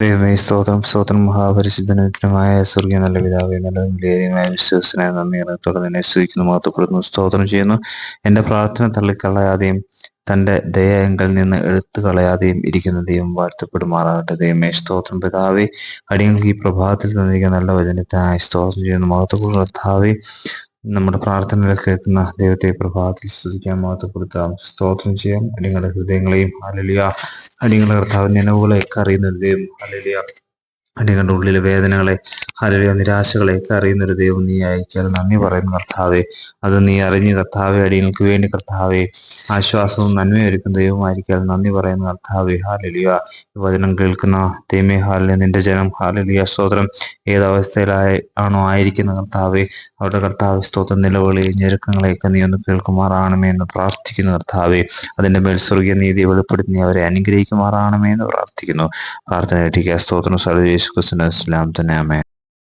ദൈവമേ സ്തോത്രം. സ്തോത്രം. മഹാപരിശുദ്ധനത്തിനുമായ സ്വർഗീയ നല്ല പിതാവേ നല്ല വിലയേറിയമായ വിശ്വസനായ നന്ദി ഇറത്തോടെ നിന്നെ സ്തുതിക്കുന്നു മഹത്വപ്പെടുന്നു സ്തോത്രം ചെയ്യുന്നു. എന്റെ പ്രാർത്ഥന തള്ളിക്കളയാതെയും തന്റെ ദയയെങ്കിൽ നിന്ന് എടുത്തു കളയാതെയും ഇരിക്കുന്ന ദൈവം വാഴ്ത്തപ്പെടുമാറാകട്ടെ. ദൈവമേ സ്തോത്രം പിതാവേ അടിയങ്ങൾക്ക് ഈ പ്രഭാതത്തിൽ തന്നിരിക്കുന്ന നല്ല വചനത്തിനായി സ്തോത്രം ചെയ്യുന്നു മഹത്വപ്പെടുന്ന കർത്താവേ. നമ്മുടെ പ്രാർത്ഥനകൾ കേൾക്കുന്ന ദൈവത്തെ പ്രഭാതത്തിൽ സ്തുതിക്കാൻ മാത്രപ്പെടുത്താം സ്തോത്രം ചെയ്യാം. അടിയങ്ങളുടെ ഹൃദയങ്ങളെയും അലലിയ അടിയങ്ങളുടെ കർത്താവ് നിലവുകളെയൊക്കെ അറിയുന്ന ദൈവം ഹാലലിയ അടിയങ്ങളുടെ ഉള്ളിലെ വേദനകളെ ഹാലലിയ നിരാശകളെയൊക്കെ അറിയുന്ന ഒരു ദൈവം നീ അയക്കാതെ നന്ദി പറയുന്ന കർത്താവെ. അത് നീ അറിഞ്ഞ് കർത്താവെ അടിയങ്ങൾക്ക് വേണ്ടി കർത്താവെ ആശ്വാസവും നന്മയൊരുക്കുന്ന ദൈവമായിരിക്കാതെ നന്ദി പറയുന്ന കർത്താവെ. ഹാലലിയ വചനം കേൾക്കുന്ന തേമേ ഹാലിലെ നിന്റെ ജനം ഹാലലിയ സ്തോത്രം. ഏതവസ്ഥയിലായ ആണോ ആയിരിക്കുന്ന കർത്താവെ അവരുടെ കർത്താവ് സ്തോത്രം. നിലവിളി ഞെരുക്കങ്ങളെയൊക്കെ നീ ഒന്ന് കേൾക്കുമാറാണമേ എന്ന് പ്രാർത്ഥിക്കുന്നു കർത്താവെ. അതിന്റെ മേൽ സ്വർഗീയ നീതി വെളിപ്പെടുത്തി അവരെ അനുഗ്രഹിക്കുമാറാണമേ എന്ന് പ്രാർത്ഥിക്കുന്നു. പ്രാർത്ഥന സ്തോത്രം. സർവേശ് ക്രിസ്തുന ഇസ്ലാം തന്നെ അമേ